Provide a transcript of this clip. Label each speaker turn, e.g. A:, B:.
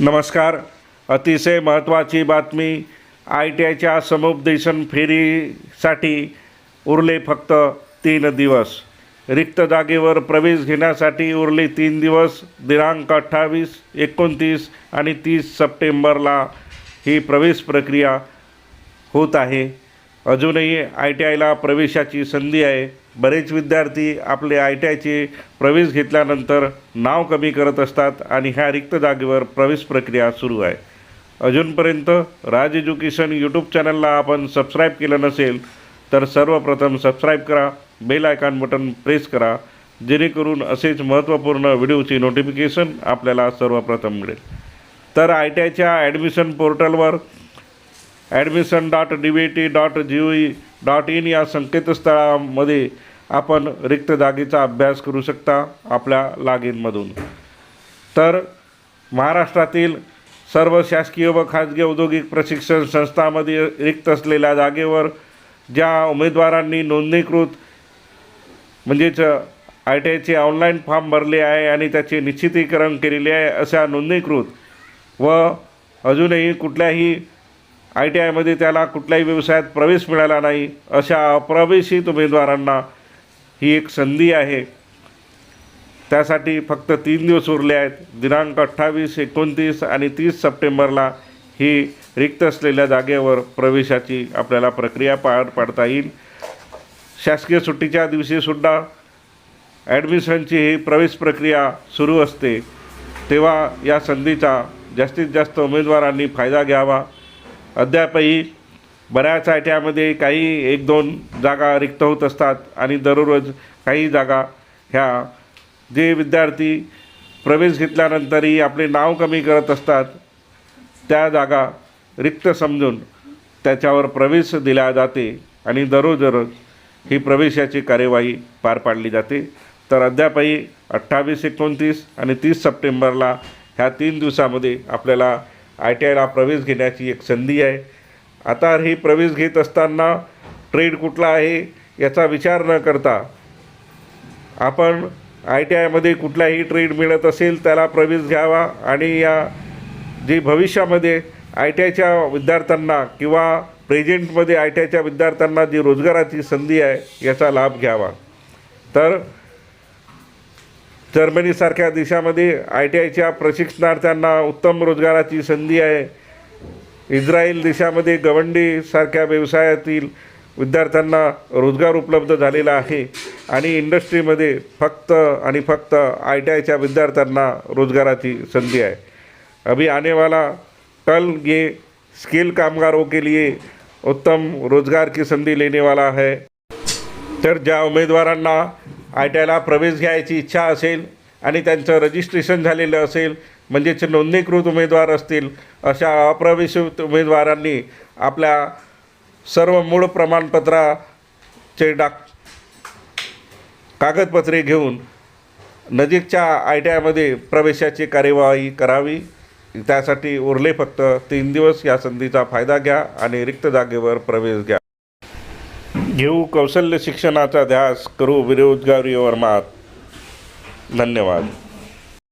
A: नमस्कार. अतिशय महत्त्वाची बातमी. आय टी आयच्या समुपदेशन फेरीसाठी उरले फक्त तीन दिवस. रिक्त जागेवर प्रवेश घेण्यासाठी उरले तीन दिवस दिनांक अठ्ठावीस एकोणतीस आणि तीस सप्टेंबरला ही प्रवेश प्रक्रिया होत आहे. अजूनही आय टी आयला प्रवेशाची संधी आहे. बरेच विद्यार्थी आपले आय टी आयचे प्रवेश घेतल्यानंतर नाव कमी करत असतात आणि ह्या रिक्त जागेवर प्रवेश प्रक्रिया सुरू आहे. अजूनपर्यंत राज एज्युकेशन यूट्यूब चॅनलला आपण सबस्क्राईब केलं नसेल तर सर्वप्रथम सबस्क्राईब करा बेल आयकॉन बटन प्रेस करा जेणेकरून असेच महत्त्वपूर्ण व्हिडिओची नोटिफिकेशन आपल्याला सर्वप्रथम मिळेल. तर आय टी आयच्या ॲडमिशन पोर्टलवर admission dot D V T dot G O E dot in या संकेतस्थळामध्ये आपण रिक्त जागेचा अभ्यास करू शकता आपल्या लॉगिनमधून. तर महाराष्ट्रातील सर्व शासकीय व खाजगी औद्योगिक प्रशिक्षण संस्थांमध्ये रिक्त असलेल्या जागेवर ज्या उमेदवारांनी नोंदणीकृत म्हणजेच आय टी आयचे ऑनलाईन फॉर्म भरले आहे आणि त्याचे निश्चितीकरण केलेले आहे अशा नोंदणीकृत व अजूनही कुठल्याही आय टी आयमध्ये त्याला कुठल्याही व्यवसायात प्रवेश मिळाला नाही अशा अप्रवेशित उमेदवारांना ही एक संधी आहे. त्यासाठी फक्त तीन दिवस उरले आहेत. दिनांक अठ्ठावीस एकोणतीस आणि तीस सप्टेंबरला ही रिक्त असलेल्या जागेवर प्रवेशाची आपल्याला प्रक्रिया पार पाडता येईल. शासकीय सुट्टीच्या दिवशीसुद्धा ॲडमिशनची ही प्रवेश प्रक्रिया सुरू असते. तेव्हा या संधीचा जास्तीत जास्त उमेदवारांनी फायदा घ्यावा. अद्यापही बऱ्याच आय काही एक दोन जागा रिक्त होत असतात आणि दररोज काही जागा ह्या जे विद्यार्थी प्रवेश घेतल्यानंतरही आपले नाव कमी करत असतात त्या जागा रिक्त समजून त्याच्यावर प्रवेश दिला जाते आणि दररोज दररोज ही प्रवेशाची कार्यवाही पार पाडली जाते. तर अद्यापही अठ्ठावीस एकोणतीस आणि तीस सप्टेंबरला ह्या तीन दिवसामध्ये आपल्याला आय टी आयला प्रवेश घेण्याची एक संधी आहे. आता ही प्रवेश घेत असताना ट्रेड कुठला आहे याचा विचार न करता आपण आय टी आयमध्ये कुठलाही ट्रेड मिळत असेल त्याला प्रवेश घ्यावा आणि या जे भविष्यामध्ये आय टी आयच्या विद्यार्थ्यांना किंवा प्रेझेंटमध्ये आय टी आयच्या विद्यार्थ्यांना जी रोजगाराची संधी आहे याचा लाभ घ्यावा. तर जर्मनीसारख्या देशामध्ये आय टी आयच्या प्रशिक्षणार्थ्यांना उत्तम रोजगाराची संधी आहे. इस्रायल देशामध्ये गवंडीसारख्या व्यवसायातील विद्यार्थ्यांना रोजगार उपलब्ध झालेला आहे आणि इंडस्ट्रीमध्ये फक्त आणि फक्त आय टी आयच्या विद्यार्थ्यांना रोजगाराची संधी आहे. अभी आने वाला कल ये स्किल कामगारों के लिए उत्तम रोजगार की संधी लेने वाला है. तर ज्या उमेदवारांना आय टी आयला प्रवेश घ्यायची इच्छा असेल आणि त्यांचं रजिस्ट्रेशन झालेलं असेल म्हणजेच नोंदणीकृत उमेदवार असतील अशा अप्रवेशित उमेदवारांनी आपल्या सर्व मूळ प्रमाणपत्राचे डाक कागदपत्रे घेऊन नजीकच्या आय टी आयमध्ये प्रवेशाची कार्यवाही करावी. त्यासाठी उरले फक्त तीन दिवस या संधीचा फायदा घ्या आणि रिक्त जागेवर प्रवेश घ्या. घेऊ कौशल्य शिक्षणाचा ध्यास करू बेरोजगारीवर मात. धन्यवाद.